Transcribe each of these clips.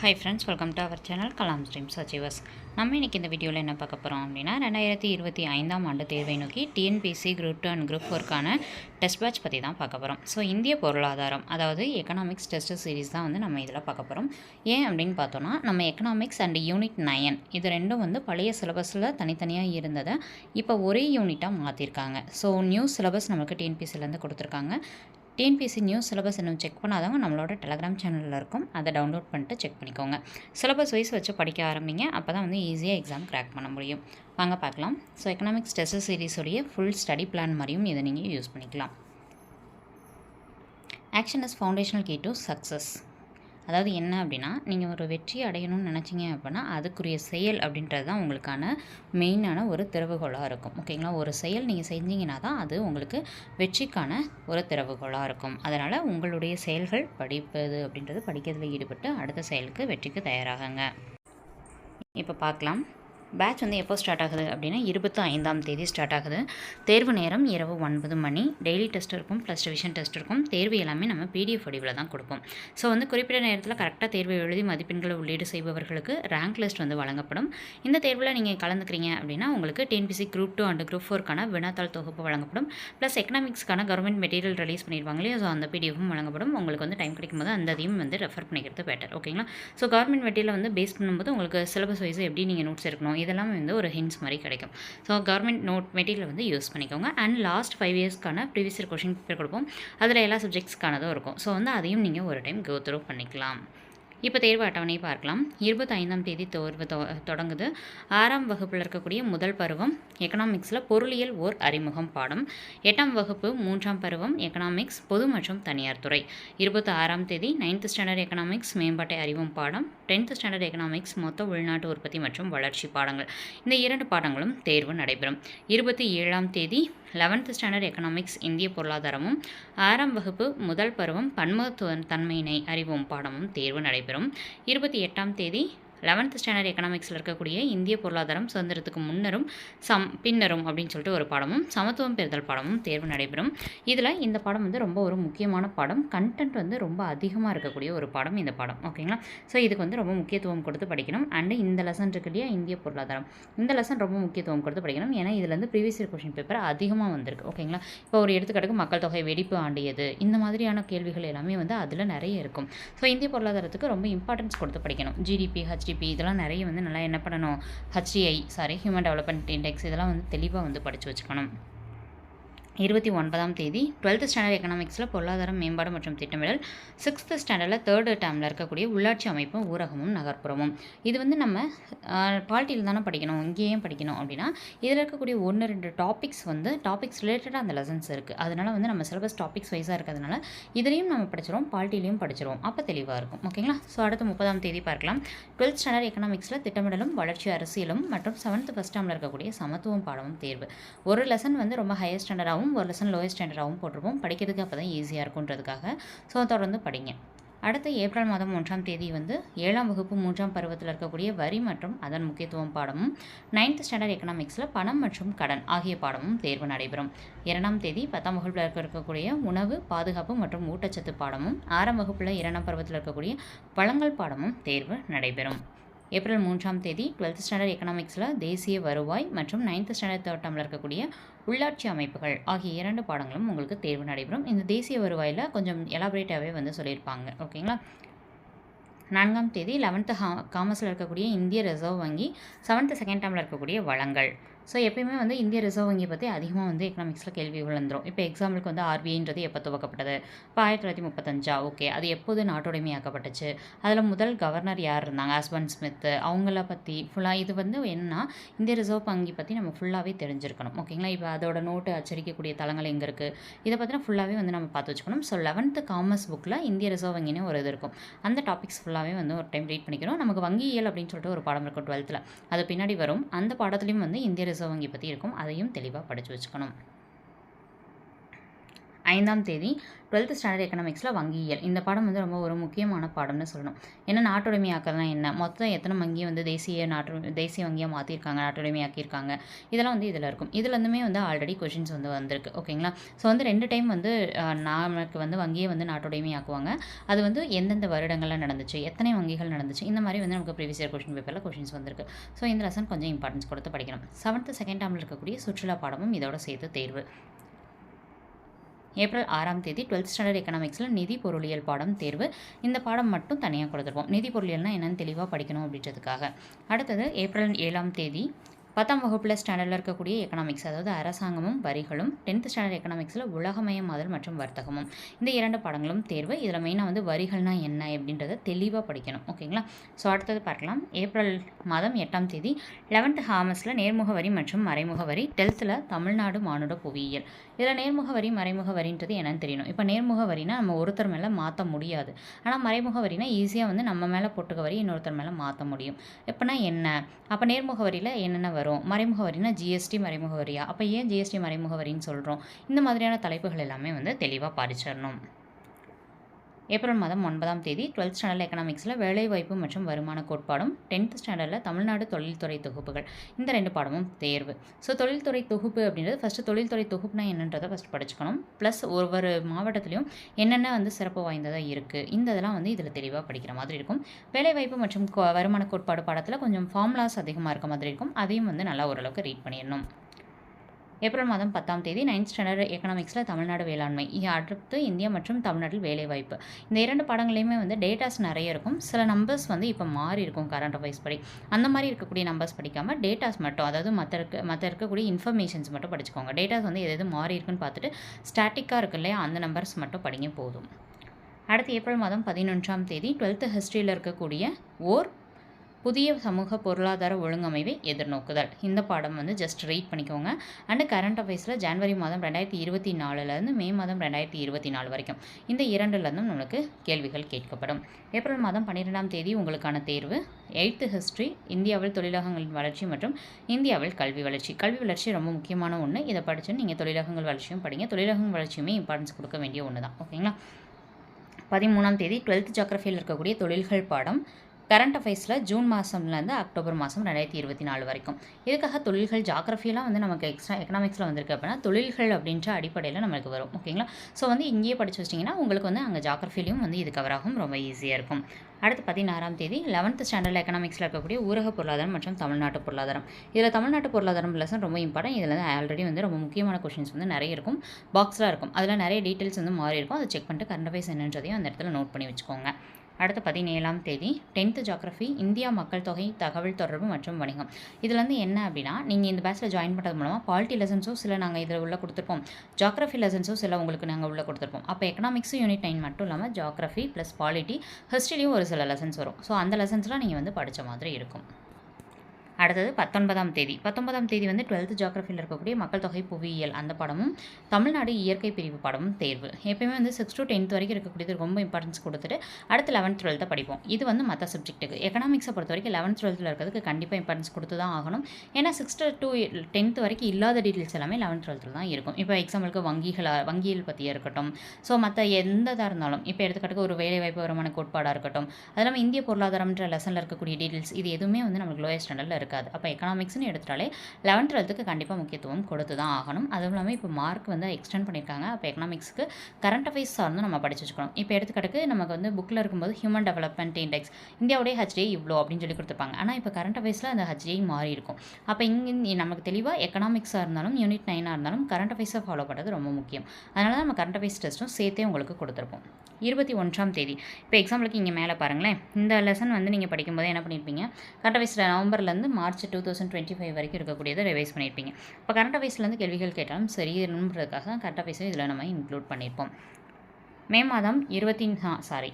Hi friends welcome to our channel Kalam stream சச்சிவஸ் நம்ம இன்றைக்கி இந்த வீடியோவில் என்ன பார்க்க போகிறோம் அப்படின்னா ரெண்டாயிரத்தி இருபத்தி ஐந்தாம் ஆண்டு தேர்வை நோக்கி TNPSC group two and group ஃபோர்க்கான test batch பற்றி தான் பார்க்க போகிறோம் ஸோ இந்திய பொருளாதாரம் அதாவது எக்கனாமிக்ஸ் டெஸ்ட் சீரிஸ் தான் வந்து நம்ம இதில் பார்க்க போகிறோம் ஏன் அப்படின்னு பார்த்தோன்னா நம்ம எக்கனாமிக்ஸ் அண்ட் யூனிட் நயன் இது ரெண்டும் வந்து பழைய சிலபஸில் தனித்தனியாக இருந்ததை இப்போ ஒரே யூனிட்டாக மாற்றிருக்காங்க ஸோ நியூ சிலபஸ் நமக்கு டிஎன்பிசிலேருந்து கொடுத்துருக்காங்க. டிஎன்பிஎஸ்சி நியூஸ் சிலபஸ் இன்னும் செக் பண்ணாதவங்க நம்மளோட டெலகிராம் சேனலில் இருக்கும். அதை டவுன்லோட் பண்ணிட்டு செக் பண்ணிக்கோங்க. சிலபஸ் வைஸ் வச்சு படிக்க ஆரம்பிங்க. அப்போ தான் வந்து ஈஸியாக எக்ஸாம் கிராக் பண்ண முடியும். வாங்க பார்க்கலாம். ஸோ எக்கனாமிக்ஸ் டெஸ்ட் சீரீஸுடைய ஃபுல் ஸ்டடி பிளான் மாதிரியும் இதை நீங்கள் யூஸ் பண்ணிக்கலாம். Action is foundational key to success அதாவது என்ன அப்படின்னா நீங்கள் ஒரு வெற்றி அடையணும்னு நினச்சிங்க அப்படின்னா அதுக்குரிய செயல் அப்படின்றது தான் உங்களுக்கான மெயினான ஒரு திறவுகோலாக இருக்கும். ஓகேங்களா ஒரு செயல் நீங்கள் செஞ்சீங்கன்னா தான் அது உங்களுக்கு வெற்றிக்கான ஒரு திறவுகோலாக இருக்கும். அதனால் உங்களுடைய செயல்கள் படிப்பது அப்படின்றது படிக்கிறதுல ஈடுபட்டு அடுத்த செயலுக்கு வெற்றிக்கு தயாராகுங்க. இப்போ பார்க்கலாம். பேட்ச் வந்து எப்போ ஸ்டார்ட் ஆகுது அப்படின்னா இருபத்தி ஐந்தாம் தேதி ஸ்டார்ட் ஆகுது. தேர்வு நேரம் இரவு ஒன்பது மணி. டெய்லி டெஸ்ட் இருக்கும் ப்ளஸ் டிவிஷன் டெஸ்ட் இருக்கும். தேர்வு எல்லாமே நம்ம பிடிஎஃப் வடிவில் தான் கொடுப்போம். ஸோ வந்து குறிப்பிட்ட நேரத்தில் கரெக்டாக தேர்வு எழுதி மதிப்பெண்களை உள்ளீடு செய்பவர்களுக்கு ரேங்க் லிஸ்ட் வந்து வழங்கப்படும். இந்த தேர்வில் நீங்கள் கலந்துக்கிறீங்க அப்படின்னா உங்களுக்கு TNPSC group two and group ஃபோர்க்கான வினாத்தாள் தொகுப்பு வழங்கப்படும். ப்ளஸ் எக்கனாமிக்ஸ்க்கான கவர்மெண்ட் மெட்டீரியல் ரிலீஸ் பண்ணிடுவாங்க இல்லையா? ஸோ அந்த பிடிஎஃபும் வழங்கப்படும். உங்களுக்கு வந்து டைம் கிடைக்கும் போது அந்த அதையும் வந்து ரெஃபர் பண்ணிக்கிறது பெட்டர் ஓகேங்களா ஸோ கவர்மெண்ட் மெட்டீரியல் வந்து பேஸ் பண்ணும்போது உங்களுக்கு சிலபஸ் வைஸ் எப்படி நீங்கள் நோட்ஸ் இருக்கும். இதெல்லாம் வந்து ஒரு ஹிண்ட்ஸ் மாதிரி கிடைக்கும். ஸோ கவர்மெண்ட் நோட் மெட்டீரியல் வந்து யூஸ் பண்ணிக்கோங்க. அண்ட் லாஸ்ட் ஃபைவ் இயர்ஸ்க்கான ப்ரீவியஸ் இயர் கொஷின் பேப்பர் கொடுப்போம். அதில் எல்லா சப்ஜெக்ட்ஸ்க்கானதும் இருக்கும். ஸோ வந்து அதையும் நீங்கள் ஒரு டைம் கோ த்ரூ பண்ணிக்கலாம். இப்போ தேர்வு அட்டவணையை பார்க்கலாம். இருபத்தைந்தாம் தேதி தேர்வு தொ- தொடங்குது. ஆறாம் வகுப்பில் இருக்கக்கூடிய முதல் பருவம் எக்கனாமிக்ஸில் பொருளியல் ஓர் அறிமுகம் பாடம். எட்டாம் வகுப்பு மூன்றாம் பருவம் எக்கனாமிக்ஸ் பொது மற்றும் தனியார் துறை. இருபத்தி ஆறாம் தேதி நைன்த் ஸ்டாண்டர்ட் எக்கனாமிக்ஸ் மேம்பாட்டை அறிவும் பாடம். டென்த் ஸ்டாண்டர்ட் எக்கனாமிக்ஸ் மொத்த உள்நாட்டு உற்பத்தி மற்றும் வளர்ச்சி பாடங்கள். இந்த இரண்டு பாடங்களும் தேர்வு நடைபெறும். இருபத்தி ஏழாம் தேதி லெவன்த் ஸ்டாண்டர்ட் எக்கனாமிக்ஸ் இந்திய பொருளாதாரமும் ஆறாம் வகுப்பு முதல் பருவம் பன்முகத்துவ தன்மையினை அறிவும் பாடமும் தேர்வு நடைபெறும். இருபத்தி எட்டாம் தேதி லெவன்த் ஸ்டாண்டர்ட் எக்கனாமிக்ஸில் இருக்கக்கூடிய இந்திய பொருளாதாரம் சுதந்திரத்துக்கு முன்னரும் சம் பின்னரும் அப்படின்னு சொல்லிட்டு ஒரு பாடமும் சமத்துவம் பெறுதல் பாடமும் தேர்வு நடைபெறும். இதில் இந்த பாடம் வந்து ரொம்ப ஒரு முக்கியமான பாடம். கண்டென்ட் வந்து ரொம்ப அதிகமாக இருக்கக்கூடிய ஒரு பாடம் இந்த பாடம். ஓகேங்களா? ஸோ இதுக்கு வந்து ரொம்ப முக்கியத்துவம் கொடுத்து படிக்கணும். அண்டு இந்த லெசன் இருக்கு இல்லையா? இந்திய பொருளாதாரம். இந்த லெசன் ரொம்ப முக்கியத்துவம் கொடுத்து படிக்கணும். ஏன்னா இதுலேருந்து ப்ரீவியஸ் இயர் கொஷின் பேப்பர் அதிகமாக வந்திருக்கு. ஓகேங்களா? இப்போ ஒரு எடுத்துக்காட்டுக்கு மக்கள் தொகை வெடிப்பு ஆண்டியது. இந்த மாதிரியான கேள்விகள் எல்லாமே வந்து அதில் நிறைய இருக்கும். ஸோ இந்திய பொருளாதாரத்துக்கு ரொம்ப இம்பார்ட்டன்ஸ் கொடுத்து படிக்கணும். ஜிடிபி ஹெச்டிபி இதெல்லாம் நிறைய வந்து நல்லா என்ன பண்ணணும்? HDI sorry human development index இதெல்லாம் வந்து தெளிவாக வந்து படித்து வச்சுக்கணும். இருபத்தி ஒன்பதாம் தேதி டுவெல்த் ஸ்டாண்டர்ட் எக்கனாமிக்ஸில் பொருளாதாரம் மேம்பாடு மற்றும் திட்டமிடல் சிக்ஸ்த் ஸ்டாண்டர்டில் தேர்டு டேமில் இருக்கக்கூடிய உள்ளாட்சி அமைப்பும் ஊரகமும் நகர்ப்புறமும். இது வந்து நம்ம பால்ட்டியில் தானே படிக்கணும் இங்கேயும் படிக்கணும் அப்படின்னா இதில் இருக்கக்கூடிய ஒன்று ரெண்டு டாபிக்ஸ் வந்து டாபிக்ஸ் ரிலேட்டடாக அந்த லெசன்ஸ் இருக்குது அதனால் வந்து நம்ம சிலபஸ் டாபிக்ஸ் வைஸாக இருக்கிறதுனால இதுலேயும் நம்ம படிச்சிருவோம் பால்ட்டிலையும் படிச்சிருவோம். அப்போ தெளிவாக இருக்கும். ஓகேங்களா ஸோ அடுத்து முப்பதாம் தேதி பார்க்கலாம். டுவெல்த் ஸ்டாண்டர்ட் எக்கனாமிக்ஸில் திட்டமிடலும் வளர்ச்சி அரசியலும் மற்றும் செவன்த் ஃபஸ்ட் டேமில் இருக்கக்கூடிய சமத்துவம் பாடமும் தேர்வு. ஒரு லெசன் வந்து ரொம்ப ஹையர் ஸ்டாண்டர்டாகவும் ஒரு லெசன் லோயர் ஸ்டாண்டர்டாகவும் போட்டிருப்போம். படிக்கிறதுக்கு அப்போ தான் ஈஸியாக இருக்குன்றதுக்காக ஸோ தொடர்ந்து படிங்க. அடுத்து ஏப்ரல் மாதம் ஒன்றாம் தேதி வந்து ஏழாம் வகுப்பு மூன்றாம் பருவத்தில் இருக்கக்கூடிய வரி மற்றும் அதன் முக்கியத்துவம் பாடமும் நைன்த் ஸ்டாண்டர்ட் எக்கனாமிக்ஸில் பணம் மற்றும் கடன் ஆகிய பாடமும் தேர்வு நடைபெறும். இரண்டாம் தேதி பத்தாம் வகுப்பில் இருக்க இருக்கக்கூடிய உணவு பாதுகாப்பு மற்றும் ஊட்டச்சத்து பாடமும் ஆறாம் வகுப்பில் இரண்டாம் பருவத்தில் இருக்கக்கூடிய பழங்கள் பாடமும் தேர்வு நடைபெறும். ஏப்ரல் மூன்றாம் தேதி டுவெல்த் ஸ்டாண்டர்ட் எக்கனாமிக்ஸில் தேசிய வருவாய் மற்றும் நைன்த் ஸ்டாண்டர்ட் தேர்ட் இருக்கக்கூடிய உள்ளாட்சி அமைப்புகள் ஆகிய இரண்டு பாடங்களும் உங்களுக்கு தேர்வு நடைபெறும். இந்த தேசிய வருவாயில் கொஞ்சம் எலாபரேட்டாகவே வந்து சொல்லியிருப்பாங்க. ஓகேங்களா நான்காம் தேதி லெவன்த்து ஹா காமர்ஸில் இருக்கக்கூடிய இந்திய ரிசர்வ் வங்கி செவன்த்து செகண்ட் டேமில் இருக்கக்கூடிய வளங்கள். ஸோ எப்பயுமே வந்து இந்திய ரிசர்வ் வங்கி பற்றி அதிகமாக வந்து எக்கனாமிக்ஸில் கேள்வி விழுந்துடும் இப்போ எக்ஸாம்பிளுக்கு வந்து ஆர்பிஐன்றது எப்போ துவக்கப்பட்டது? இப்போ ஆயிரத்தி தொள்ளாயிரத்தி முப்பத்தஞ்சா? ஓகே அது எப்போது நாட்டுடைமையாக்கப்பட்டுச்சு? அதில் முதல் கவர்னர் யார் இருந்தாங்க? ஹஸ்பண்ட் ஸ்மித்து அவங்கள பற்றி ஃபுல்லாக இது வந்து என்னன்னா இந்திய ரிசர்வ் வங்கி பற்றி நம்ம ஃபுல்லாகவே தெரிஞ்சிருக்கணும். ஓகேங்களா இப்போ அதோட நோட்டு அச்சடிக்கக்கூடிய தளங்கள் எங்கே இருக்குது இதை பற்றின ஃபுல்லாகவே வந்து நம்ம பார்த்து வச்சுக்கணும். ஸோ லெவன்த்து காமர்ஸ் புக்கில் இந்திய ரிசர்வ் வங்கின்னு ஒரு இது இருக்கும். அந்த டாபிக்ஸ் ஃபுல்லாகவே வந்து ஒரு டைம் ரீட் பண்ணிக்கிறோம் நமக்கு வங்கியியல் அப்படின்னு சொல்லிட்டு ஒரு பாடம் இருக்கும் டுவெல்த்தில் அது பின்னாடி வரும். அந்த பாடத்துலையும் வந்து இந்திய ரிசர்வ் வங்கி பற்றி இருக்கும். அதையும் தெளிவாக படித்து வச்சுக்கணும். ஐந்தாம் தேதி டுவெல்த் ஸ்டாண்டர்ட் எக்கனாமிக்ஸில் வங்கியியல். இந்த பாடம் வந்து ரொம்ப ஒரு முக்கியமான பாடம்னு சொல்லணும். ஏன்னா நாட்டுடைமையாக்கல்னா என்ன? மொத்தம் எத்தனை வங்கியை வந்து தேசிய நாட்டு தேசிய வங்கியாக மாற்றிருக்காங்க நாட்டுடைமையாக்கியிருக்காங்க. இதெல்லாம் வந்து இதில் இருக்கும். இதுலேருந்துமே வந்து ஆல்ரெடி கொஷின்ஸ் வந்து வந்திருக்கு. ஓகேங்களா? ஸோ வந்து ரெண்டு டைம் வந்து நமக்கு வந்து வங்கியை வந்து நாட்டுடைமையாக்குவாங்க. அது வந்து எந்தெந்த வருடங்களில் நடந்துச்சு? எத்தனை வங்கிகள் நடந்துச்சு? இந்த மாதிரி வந்து நமக்கு ப்ரீவியஸ் இயர் கொஷின் பேப்பரில் கொஷின்ஸ் வந்திருக்கு. ஸோ இந்த லெசன் கொஞ்சம் இம்பார்ட்டன்ஸ் கொடுத்து படிக்கணும். செவன்த்து செகண்ட் டேர்மில் இருக்கக்கூடிய சுற்றுலா பாடமும் இதோட சேர்த்து தேர்வு. ஏப்ரல் ஆறாம் தேதி டுவெல்த் ஸ்டாண்டர்ட் எக்கனாமிக்ஸில் நிதி பொருளியல் பாடம் தேர்வு. இந்த பாடம் மட்டும் தனியாக கொடுத்துருப்போம் நிதி பொருளியல்னால் என்னென்னு தெளிவாக படிக்கணும் அப்படின்றதுக்காக. அடுத்தது ஏப்ரல் ஏழாம் தேதி பத்தாம் வகுப்பில் ஸ்டாண்டர்டில் இருக்கக்கூடிய எக்கனாமிக்ஸ் அதாவது அரசாங்கமும் வரிகளும் டென்த் ஸ்டாண்டர்ட் எக்கனாமிக்ஸில் உலகமயமாதல் மற்றும் வர்த்தகமும். இந்த இரண்டு பாடங்களும் தேர்வு. இதில் மெயினாக வந்து வரிகள்னால் என்ன அப்படின்றத தெளிவாக படிக்கணும். ஓகேங்களா ஸோ அடுத்தது பார்க்கலாம். ஏப்ரல் மாதம் எட்டாம் தேதி லெவன்த் ஹாமஸில் நேர்முக வரி மற்றும் மறைமுக வரி டெல்த்தில் தமிழ்நாடு மானுட புவியியல். இதில் நேர்முக வரி மறைமுக வரின்றது என்னன்னு தெரியணும். இப்போ நேர்முக வரினா நம்ம ஒருத்தர் மேலே மாற்ற முடியாது. ஆனால் மறைமுக வரினா ஈஸியாக வந்து நம்ம மேலே போட்டுக்க வரி இன்னொருத்தர் மேலே மாற்ற முடியும். எப்போனா என்ன? அப்போ நேர்முக வரியில் என்னென்ன வரும்? மறைமுக வரினா ஜிஎஸ்டி மறைமுக வரியா அப்போ ஏன் ஜிஎஸ்டி மறைமுக வரின்னு சொல்கிறோம் இந்த மாதிரியான தலைப்புகள் எல்லாமே வந்து தெளிவாக படிச்சிடணும் ஏப்ரல் மாதம் ஒன்பதாம் தேதி டுவெல்த் ஸ்டாண்டர்ட் எக்கனாமிக்ஸில் வேலைவாய்ப்பு மற்றும் வருமான கோட்பாடும் டென்த் ஸ்டாண்டர்டில் தமிழ்நாடு தொழில்துறை தொகுப்புகள். இந்த ரெண்டு பாடமும் தேர்வு. ஸோ தொழில்துறை தொகுப்பு அப்படின்றது ஃபஸ்ட்டு தொழில்துறை தொகுப்புனா என்னன்றதை ஃபஸ்ட் படிச்சுக்கணும். ப்ளஸ் ஒவ்வொரு மாவட்டத்துலையும் என்னென்ன வந்து சிறப்பு வாய்ந்ததாக இருக்குது இந்த இதெல்லாம் வந்து இதில் தெளிவாக படிக்கிற மாதிரி இருக்கும். வேலைவாய்ப்பு மற்றும் வருமான கோட்பாடு பாடத்தில் கொஞ்சம் ஃபார்முலாஸ் அதிகமாக இருக்க மாதிரி இருக்கும். அதையும் வந்து நல்லா ஓரளவுக்கு ரீட் பண்ணிடணும். ஏப்ரல் மாதம் பத்தாம் தேதி நைன்த் ஸ்டாண்டர்ட் எக்கனாமிக்ஸில் தமிழ்நாடு வேளாண்மை. அடுத்து இந்தியா மற்றும் தமிழ்நாட்டில் வேலைவாய்ப்பு. இந்த இரண்டு பாடங்களையுமே வந்து டேட்டாஸ் நிறைய இருக்கும். சில நம்பர்ஸ் வந்து இப்போ மாறி இருக்கும் கரண்ட் அஃபேர்ஸ் படி. அந்த மாதிரி இருக்கக்கூடிய நம்பர்ஸ் படிக்காமல் டேட்டாஸ் மட்டும் அதாவது மற்ற இருக்க மற்ற இருக்கக்கூடிய இன்ஃபர்மேஷன்ஸ் மட்டும் படிச்சுக்கோங்க. டேட்டாஸ் வந்து எது எது மாறி இருக்குன்னு பார்த்துட்டு ஸ்டாட்டிக்காக இருக்கு இல்லையா அந்த நம்பர்ஸ் மட்டும் படிங்க போதும். அடுத்து ஏப்ரல் மாதம் பதினொன்றாம் தேதி டுவெல்த்து ஹிஸ்ட்ரியில் இருக்கக்கூடிய ஓர் புதிய சமூக பொருளாதார ஒழுங்கமைவை எதிர்நோக்குதல். இந்த பாடம் வந்து ஜஸ்ட் ரீட் பண்ணிக்கோங்க. அண்டு கரண்ட் அஃபேர்ஸில் ஜனவரி மாதம் ரெண்டாயிரத்தி இருபத்தி நாலுலேருந்து மே மாதம் ரெண்டாயிரத்தி இருபத்தி நாலு வரைக்கும். இந்த இரண்டுலேருந்தும் நம்மளுக்கு கேள்விகள் கேட்கப்படும். ஏப்ரல் மாதம் பன்னிரெண்டாம் தேதி உங்களுக்கான தேர்வு. எயித்து ஹிஸ்ட்ரி இந்தியாவில் தொழிலகங்களின் வளர்ச்சி மற்றும் இந்தியாவில் கல்வி வளர்ச்சி. கல்வி வளர்ச்சி ரொம்ப முக்கியமான ஒன்று இதை படித்து நீங்கள் தொழிலகங்கள் வளர்ச்சியும் படிங்க. தொழிலகங்கள் வளர்ச்சியுமே இம்பார்ட்டன்ஸ் கொடுக்க வேண்டிய ஒன்று தான் ஓகேங்களா? பதிமூணாம் தேதி டுவெல்த் ஜாக்ரஃபியில் இருக்கக்கூடிய தொழில்கள் பாடம். கரண்ட் அஃபேர்ஸில் ஜூன் மாதம்லேருந்து அக்டோபர் மாதம் ரெண்டாயிரத்தி இருபத்தி நாலு வரைக்கும். இதுக்காக தொழில்கள் ஜாகிரஃபியெலாம் வந்து நமக்கு எக்ஸ்ட்ரா எக்கனாமிக்ஸில் வந்திருக்கு அப்படின்னா தொழில்கள் அப்படின்ற அடிப்படையில் நம்மளுக்கு வரும். ஓகேங்களா ஸோ வந்து இங்கேயே படித்து வச்சிட்டிங்கன்னா உங்களுக்கு வந்து அங்கே ஜாகிரஃபிலையும் வந்து இது கவர் ஆகும். ரொம்ப ஈஸியாக இருக்கும். அடுத்து பதினாறாம் தேதி லெவன்த் ஸ்டாண்டர்ட் எக்கனாமிக்ஸில் இருக்கக்கூடிய ஊரக பொருளாதாரம் மற்றும் தமிழ்நாட்டு பொருளாதாரம். இதில் தமிழ்நாட்டு பொருளாதாரம் லெசன் ரொம்ப இம்பார்ட்டன்ட் இதில் வந்து ஆல்ரெடி வந்து ரொம்ப முக்கியமான கொஷின்ஸ் வந்து நிறைய இருக்கும். பாக்ஸில் இருக்கும். அதில் நிறைய டீட்டெயில்ஸ் வந்து மாறி இருக்கும் அதை செக் பண்ணிட்டு கரண்ட் அஃபேர்ஸ் என்னன்றதையும் அந்த இடத்துல நோட் பண்ணி வச்சுக்கோங்க. அடுத்து பதினேழாம் தேதி டென்த்து ஜாகிரஃபி இந்தியா மக்கள் தொகை தகவல் தொடர்பு மற்றும் வணிகம். இதில் வந்து என்ன அப்படின்னா நீங்கள் இந்த பேட்சில் ஜாயின் பண்ணுறது மூலமாக பாலிட்டி லெசன்ஸும் சில நாங்கள் இதில் உள்ள கொடுத்துருப்போம். ஜாகிரஃபி லெசன்ஸும் சில உங்களுக்கு நாங்கள் உள்ள கொடுத்துருப்போம். அப்போ எக்கனாமிக்ஸும் யூனிட் நைன் மட்டும் இல்லாமல் ஜாகிரஃபி ப்ளஸ் பாலிட்டி ஹிஸ்ட்ரிலையும் ஒரு சில லெசன்ஸ் வரும். ஸோ அந்த லெசன்ஸ்லாம் நீங்கள் வந்து படித்த மாதிரி இருக்கும். அடுத்தது பத்தொன்பதாம் தேதி. பத்தொன்பதாம் தேதி வந்து டுவெல்த் ஜாகிரஃபியில் இருக்கக்கூடிய மக்கள் தொகை புவியியல் அந்த படமும் தமிழ்நாடு இயற்கை பிரிவு படமும் தேர்வு. எப்பயுமே வந்து சிக்ஸ் டு டென்த் வரைக்கும் இருக்கக்கூடியது ரொம்ப இம்பார்ட்டன்ஸ் கொடுத்துட்டு அடுத்து லெவன்த் டுவெல்த்தை படிப்போம். இது வந்து மற்ற சப்ஜெக்ட்டுக்கு எக்கனாமிக்ஸை பொறுத்த வரைக்கும் லெவன்த் டுவெல்த்தில் இருக்கிறதுக்கு கண்டிப்பாக இம்பார்ட்டன்ஸ் கொடுத்து தான் ஆகணும். ஏன்னா சிக்ஸ் டு டென்த் வரைக்கும் இல்லாத டீட்டெயில்ஸ் எல்லாமே லெவன்த் டுவெல்த்தில் தான் இருக்கும். இப்போ எக்ஸாம்பிளுக்கு வங்கிகளா வங்கியல் பற்றியாக இருக்கட்டும் ஸோ மற்ற எந்ததாக இருந்தாலும் இப்போ எடுத்துக்காட்டுக்கு ஒரு வேலைவாய்ப்பு வருமான கோட்பாடாக இருக்கட்டும் அது இல்லாமல் இந்திய பொருளாதாரம்ன்ற லெசனில் இருக்கக்கூடிய டீட்டெயில்ஸ் இது எதுவுமே வந்து நம்மளுக்கு லோயர் ஸ்டாண்டர்டில் இருக்குது. இருக்காது. அப்போ எக்கனாமிக்ஸ்னு எடுத்துட்டாலே லெவன்த் டுவெல்த்துக்கு கண்டிப்பாக முக்கியத்துவம் கொடுத்து தான் ஆகணும். அதுவும் இல்லாமல் இப்போ மார்க் வந்து எக்ஸ்டெண்ட் பண்ணியிருக்காங்க. அப்போ எக்கனாமிக்ஸ்க்கு கரண்ட் அஃபேர்ஸ் சார்ந்து நம்ம படிச்சு வச்சுக்கணும். இப்போ எடுத்துக்கிட்டு நமக்கு வந்து புக்கில் இருக்கும்போது ஹியூமன் டெவலப்மெண்ட் இண்டெக்ஸ் இந்தியாவுடைய ஹச்டிஐ இவ்வளோ அப்படின்னு சொல்லி கொடுத்துருப்பாங்க. ஆனால் இப்போ கரண்ட் அஃபேர்ஸில் அந்த ஹச்டிஐ மாறி இருக்கும். அப்போ இங்கே நமக்கு தெளிவாக எக்கனாமிக்ஸாக இருந்தாலும் யூனிட் நைனாக இருந்தாலும் கரண்ட் அஃபேர்ஸை ஃபாலோ பண்ணுறது ரொம்ப முக்கியம். அதனால தான் நம்ம கரண்ட் அஃபேர்ஸ் டெஸ்ட்டும் சேர்த்தே உங்களுக்கு கொடுத்துருப்போம். இருபத்தி ஒன்றாம் தேதி. இப்போ எக்ஸாம்பிளுக்கு இங்கே மேலே பாருங்களேன். இந்த லெசன் வந்து நீங்கள் படிக்கும்போது என்ன பண்ணியிருப்பீங்க? கரண்ட் வயசில் நவம்பர்லேருந்து March two thousand twenty five வரைக்கும் இருக்கக்கூடியதை ரிவைஸ் பண்ணியிருப்பீங்க. இப்போ கரண்ட் அஃபேர்ஸ்லேருந்து கேள்விகள் கேட்டாலும் சரியணுன்றதுக்காக தான் கரண்ட் அஃபேர்ஸும் இதில் நம்ம இன்க்ளூட் பண்ணியிருப்போம். மே மாதம் இருபத்தி சாரி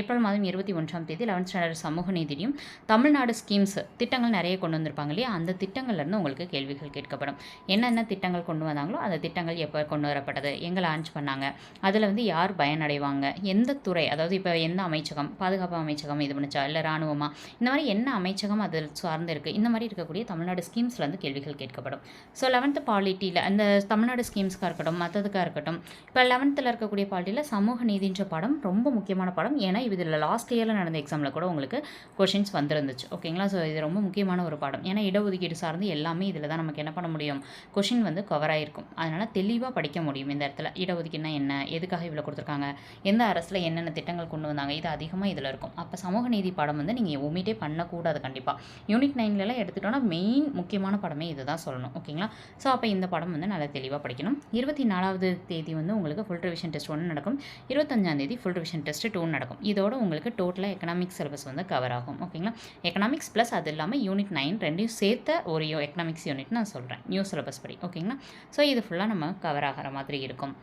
ஏப்ரல் மாதம் இருபத்தி ஒன்றாம் தேதி லெவன்த் ஸ்டாண்டர்ட் சமூக நீதியும் தமிழ்நாடு ஸ்கீம்ஸ் திட்டங்கள் நிறைய கொண்டு வந்திருப்பாங்க இல்லையா? அந்த திட்டங்கள்லேருந்து உங்களுக்கு கேள்விகள் கேட்கப்படும். என்னென்ன திட்டங்கள் கொண்டு வந்தாங்களோ அந்த திட்டங்கள் எப்போ கொண்டு வரப்பட்டது எங்கே லான்ச் பண்ணாங்க அதில் வந்து யார் பயனடைவாங்க எந்த துறை அதாவது இப்போ எந்த அமைச்சகம் பாதுகாப்பு அமைச்சகம் இது பண்ணிச்சா இல்லை இராணுவமா இந்த மாதிரி என்ன அமைச்சகம் அதில் சார்ந்து இருக்குது இந்த மாதிரி இருக்கக்கூடிய தமிழ்நாடு ஸ்கீம்ஸில் வந்து கேள்விகள் கேட்கப்படும். ஸோ லெவன்த்து பாலிட்டியில் அந்த தமிழ்நாடு ஸ்கீம்ஸ்க்காக இருக்கட்டும் மற்றதுக்காக இருக்கட்டும் இப்போ லெவன்த்தில் இருக்கக்கூடிய பாலிட்டியில் சமூக நீதின்ற பாடம் ரொம்ப முக்கியமான பாடம். ஏன்னா இதில் லாஸ்ட் இயரில் நடந்த எக்ஸாமில் கூட உங்களுக்கு கொஷின்ஸ் வந்துருந்துச்சு. ஓகேங்களா ஸோ இது ரொம்ப முக்கியமான ஒரு பாடம். ஏன்னா இடஒதுக்கீடு சார்ந்து எல்லாமே இதில் தான் நமக்கு என்ன பண்ண முடியும்? கொஷின் வந்து கவர் ஆகிருக்கும் அதனால் தெளிவாக படிக்க முடியும் இந்த இடத்துல. இடஒதுக்கீடுனா என்ன? எதுக்காக இவ்வளோ கொடுத்துருக்காங்க? எந்த அரசில் என்னென்ன திட்டங்கள் கொண்டு வந்தாங்க? இது அதிகமாக இதில் இருக்கும். அப்போ சமூக நீதி பாடம் வந்து நீங்கள் ஒமிட்டே பண்ணக்கூடாது கண்டிப்பாக யூனிட் நைன்லலாம் எடுத்துட்டோன்னா மெயின் முக்கியமான படமே இதுதான் சொல்லணும். ஓகேங்களா ஸோ அப்போ இந்த படம் வந்து நல்லா தெளிவாக படிக்கணும். இருபத்தி நாலாவது தேதி வந்து உங்களுக்கு ஃபுல் ரிவிஷன் டெஸ்ட் ஒன்று நடக்கும். இருபத்தஞ்சாம் தேதி ஃபுல் ரிவிஷன் டெஸ்ட் டூ நடக்கும். இதோட உங்களுக்கு டோட்டலாக எக்கனாமிக்ஸ் சிலபஸ் வந்து கவர் ஆகும். ஓகேங்களா எக்கனாமிக்ஸ் ப்ளஸ் அது இல்லாமல் யூனிட் நைன் ரெண்டையும் சேர்த்த ஒரு எக்கனாமிக்ஸ் யூனிட் நான் சொல்கிறேன் நியூ சிலபஸ் படி. ஓகேங்களா ஸோ இது ஃபுல்லாக நம்ம கவர் ஆகிற மாதிரி இருக்கும்.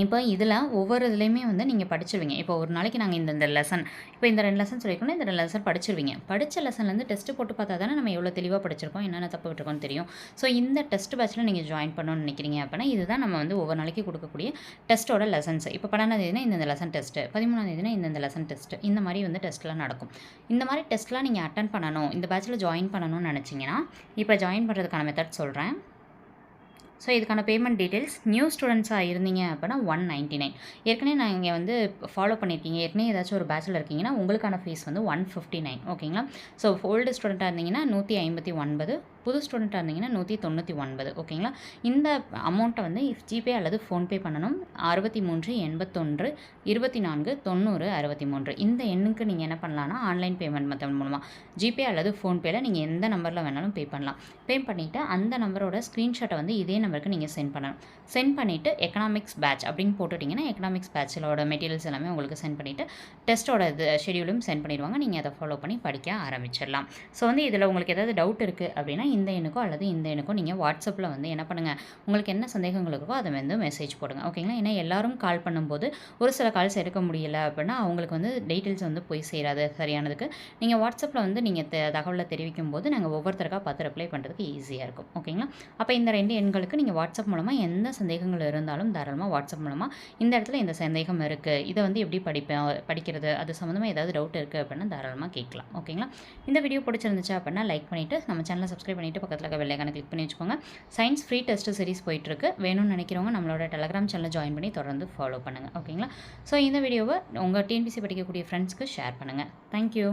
இப்போ இதில் ஒவ்வொரு இதுலேயுமே வந்து நீங்கள் படிச்சிருவீங்க. இப்போ ஒரு நாளைக்கு நாங்கள் இந்த இந்த லெசன் இப்போ இந்த ரெண்டு லெசன் சொல்லிக்கணும் இந்த ரெண்டு லெசன் படிச்சிருவீங்க. படித்த லெசன்லேருந்து டெஸ்ட்டு போட்டு பார்த்தா தானே நம்ம எவ்வளோ தெளிவாக படிச்சிருக்கோம் என்னென்ன தப்பு விட்டுருக்கோம்னு தெரியும். ஸோ இந்த டெஸ்ட் பேட்சில் நீங்கள் ஜாயின் பண்ணணும்னு நினைக்கிறீங்க அப்படின்னா இதுதான் நம்ம வந்து ஒவ்வொரு நாளைக்கு கொடுக்கக்கூடிய டெஸ்ட்டோட லெசன்ஸ் இப்போ பன்னெண்டாம் தேதினா இந்த லெசன் டெஸ்ட்டு பதிமூணாம் தேதினா இந்த லெசன் டெஸ்ட்டு இந்த மாதிரி வந்து டெஸ்ட்லாம் நடக்கும். இந்த மாதிரி டெஸ்ட்லாம் நீங்கள் அட்டன் பண்ணணும் இந்த பேட்சில் ஜாயின் பண்ணணும்னு நினச்சிங்கன்னா இப்போ ஜாயின் பண்ணுறதுக்கான மெத்தட் சொல்கிறேன் ஸோ இதுக்கான பேமெண்ட் டீட்டெயில்ஸ் நியூ ஸ்டூடெண்ட்ஸாக இருந்தீங்க அப்படின்னா ஒன் நைன்ட்டி நைன் ஏற்கனவே நான் இங்கே வந்து ஃபாலோ பண்ணியிருக்கீங்க ஏற்கனவே ஏதாச்சும் ஒரு பேச்சில் இருக்கீங்கன்னா உங்களுக்கான ஃபீஸ் வந்து ஒன் ஃபிஃப்டி நைன் ஓகேங்களா ஸோ ஓல்டு ஸ்டூடெண்ட்டாக இருந்தீங்கன்னா நூற்றி ஐம்பத்தி ஒன்பது புது ஸ்டூடெண்ட்டாக இருந்தீங்கன்னா நூற்றி தொண்ணூற்றி ஒன்பது ஓகேங்களா இந்த அமௌண்ட்டை வந்து ஜிபே அல்லது ஃபோன்பே பண்ணணும். அறுபத்தி மூன்று எண்பத்தொன்று இருபத்தி நான்கு தொண்ணூறு அறுபத்தி மூன்று. இந்த எண்ணுக்கு நீங்கள் என்ன பண்ணலாம்னா ஆன்லைன் பேமெண்ட் மெத்தட் மூலமாக ஜிபே அல்லது ஃபோன்பேயில் நீங்கள் எந்த நம்பரில் வேணாலும் பே பண்ணலாம். பே பண்ணிவிட்டு அந்த நம்பரோட ஸ்க்ரீன்ஷாட்டை வந்து இதே நம்பருக்கு நீங்கள் சென்ட் பண்ணணும். சென்ட் பண்ணிவிட்டு எக்கனாமிக்ஸ் பேட்ச் அப்படின்னு போட்டுட்டிங்கன்னா எக்கனாமிக்ஸ் பேட்சிலோட மெட்டீரியல்ஸ் எல்லாமே உங்களுக்கு சென்ட் பண்ணிவிட்டு டெஸ்ட்டோட இது ஷெடியூலும் சென்ட் பண்ணிடுவாங்க. நீங்கள் அதை ஃபாலோ பண்ணி படிக்க ஆரம்பிச்சிடலாம். ஸோ வந்து இதில் உங்களுக்கு ஏதாவது டவுட் இருக்குது அப்படின்னா இந்த எண்ணுக்கோ அல்லது இந்த எண்ணுக்கோ நீங்கள் வாட்ஸ்அப்பில் வந்து என்ன பண்ணுங்கள் உங்களுக்கு என்ன சந்தேகங்கள் இருக்கோ அதை வந்து மெசேஜ் போடுங்க. ஓகேங்களா ஏன்னா எல்லாரும் கால் பண்ணும்போது ஒரு சில கால்ஸ் எடுக்க முடியல அப்படின்னா அவங்களுக்கு வந்து டீட்டெயில்ஸ் வந்து போய் சேராது சரியானதுக்கு. நீங்கள் வாட்ஸ்அப்பில் வந்து நீங்கள் தகவலை தெரிவிக்கும் போது நாங்கள் ஒவ்வொருத்தருக்காக பார்த்து ரிப்ளை பண்ணுறதுக்கு ஈஸியாக இருக்கும். ஓகேங்களா அப்போ இந்த ரெண்டு எண்களுக்கு நீங்கள் வாட்ஸ்அப் மூலமாக எந்த சந்தேகங்கள் இருந்தாலும் தாராளமாக வாட்ஸ்அப் மூலமாக இந்த இடத்துல இந்த சந்தேகம் இருக்குது இதை வந்து எப்படி படிப்பேன் படிக்கிறது அது சம்மந்தமாக ஏதாவது டவுட் இருக்குது அப்படின்னா தாராளமாக கேட்கலாம். ஓகேங்களா இந்த வீடியோ பிடிச்சிருந்துச்சு அப்படின்னா லைக் பண்ணிவிட்டு நம்ம சேனலை சப்ஸ்கிரைப் பண்ணிவிட்டு பக்கத்தில் இருக்க வெள்ளைக்கான கிளிக் பண்ணி வச்சுக்கோங்க. சயின்ஸ் ஃப்ரீ டெஸ்ட் சீரிஸ் போயிட்டுருக்கு. வேணும்னு நினைக்கிறவங்க நம்மளோட டெலகிராம் சேனலில் ஜாயின் பண்ணி தொடர்ந்து ஃபாலோ பண்ணுங்கள் ஓகேங்களா ஸோ இந்த வீடியோவை உங்கள் டிஎன்பிசி படிக்கக்கூடிய ஃப்ரெண்ட்ஸ்க்கு ஷேர் பண்ணுங்கள் தேங்க்யூ